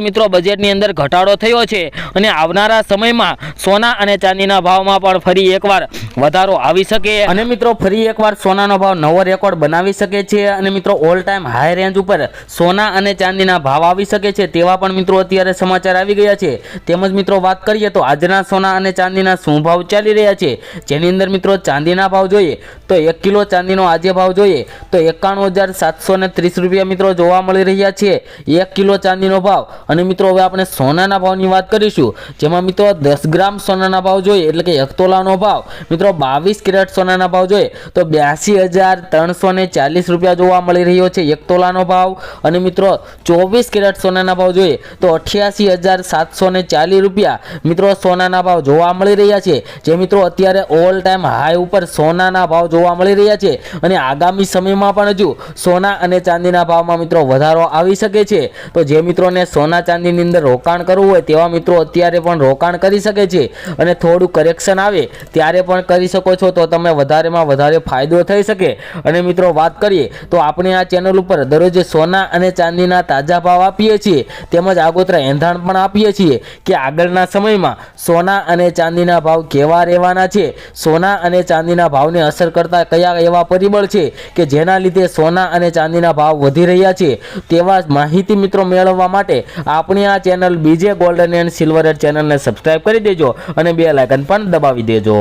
મિત્રો બજેટની અંદર ઘટાડો થયો છે અને આવનારા સમયમાં સોના અને ચાંદીના ભાવમાં પણ ફરી એકવાર વધારો આવી શકે. અને મિત્રો ફરી એકવાર સોનાનો ભાવ નવો રેકોર્ડ બનાવી શકે છે અને મિત્રો ઓલ ટાઈમ હાઈ રેન્જ ઉપર સોના અને ચાંદીના ભાવ આવી શકે છે તેવા પણ મિત્રો અત્યારે સમાચાર આવી ગયા છે. તેમજ મિત્રો વાત કરીએ તો આજના સોના અને ચાંદીના શું ભાવ ચાલી રહ્યા છે? જેની અંદર મિત્રો ચાંદીના ભાવ જોઈએ તો એક કિલો ચાંદીનો આજે ભાવ જોઈએ તો એકાણું હજાર સાતસો ત્રીસ રૂપિયા મિત્રો જોવા મળી રહ્યા છે. એક કિલો ચાંદીનો ભાવ અને મિત્રો, હવે આપણે સોનાના ભાવની વાત કરીશું, જેમાં મિત્રો દસ ગ્રામ સોનાના ભાવ જોઈએ, એટલે કે એક તોલાનો ભાવ. મિત્રો, બાવીસ કેરેટ સોનાના ભાવ જોઈએ, તો બ્યાસી હજાર ત્રણસો ને ચાલીસ રૂપિયા જોવા મળી રહ્યો છે એક તોલાનો ભાવ. અને મિત્રો, ચોવીસ કેરેટ સોનાના ભાવ જોઈએ, તો અઠ્યાસી હજાર સાતસો ને ચાલીસ રૂપિયા મિત્રો સોનાના ભાવ જોવા મળી રહ્યા છે. જે મિત્રો અત્યારે ઓલ ટાઈમ હાઈ ઉપર સોનાના ભાવ જોવા મળી રહ્યા છે. અને આગામી સમયમાં પણ હજુ સોના અને ચાંદીના ભાવમાં મિત્રો વધારો આવી શકે છે. તો જે મિત્રોને સોના ચાંદીની અંદર રોકાણ કરવું હોય તેવા મિત્રો અત્યારે પણ રોકાણ કરી શકે છે અને થોડું કરેક્શન આવે ત્યારે પણ કરી શકો છો તો તમે વધારેમાં વધારે ફાયદો થઈ શકે. અને મિત્રો વાત કરીએ તો આપણે આ ચેનલ ઉપર દરરોજ સોના અને ચાંદીના તાજા ભાવ આપીએ છીએ. તેમજ આગોતરા એંધાણ પણ આપીએ છીએ કે આગળના સમયમાં સોના અને ચાંદીના ભાવ કેવા રહેવાના છે? સોના અને ચાંદીના ભાવને અસર કરતા કયા એવા પરિબળ છે કે જેના લીધે સોના અને ચાંદીના ભાવ વધી રહ્યા છે? તેવા માહિતી મિત્રો મેળવવા માટે આપણી આ ચેનલ બીજે ગોલ્ડન એન્ડ સિલ્વર ચેનલને સબસ્ક્રાઇબ કરી દેજો અને બે લાયકન પણ દબાવી દેજો.